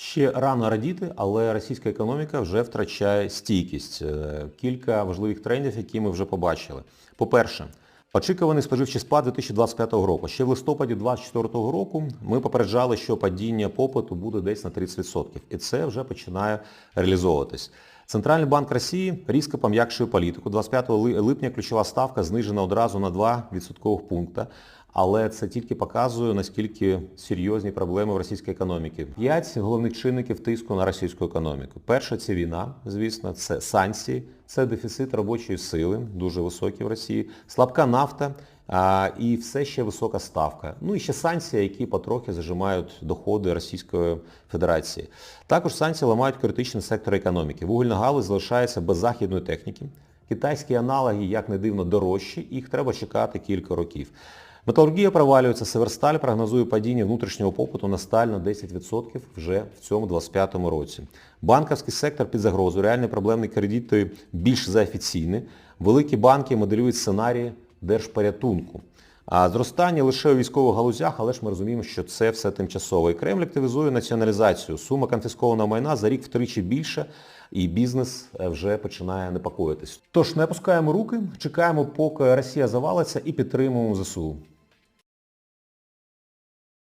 Ще рано радіти, але російська економіка вже втрачає стійкість. Е, Кілька важливих трендів, які ми вже побачили. По-перше, очікуваний споживчий спад 2025 року. Ще в листопаді 2024 року ми попереджали, що падіння попиту буде десь на 30%. І це вже починає реалізовуватись. Центральний банк Росії різко пом'якшує політику. 25 липня ключова ставка знижена одразу на 2 відсоткових пункта. Але це тільки показує, наскільки серйозні проблеми в російській економіці. П'ять головних чинників тиску на російську економіку. Перше це війна, звісно, це санкції, це дефіцит робочої сили, дуже високий в Росії, слабка нафта і все ще висока ставка. Ну і ще санкції, які потрохи зажимають доходи Російської Федерації. Також санкції ламають критичний сектор економіки. Вугільна галузь залишається без західної техніки. Китайські аналоги, як не дивно, дорожчі, їх треба чекати кілька років. Металургія провалюється, Северсталь прогнозує падіння внутрішнього попиту на сталь на 10% вже в цьому 2025 році. Банківський сектор під загрозою, реальні проблемні кредити більш за офіційні. Великі банки моделюють сценарії держпорятунку. А зростання лише у військових галузях, але ж ми розуміємо, що це все тимчасово. І Кремль активізує націоналізацію. Сума конфіскованого майна за рік втричі більше, і бізнес е, вже починає непокоїтись. Тож не опускаємо руки, чекаємо, поки Росія завалиться і підтримуємо ЗСУ.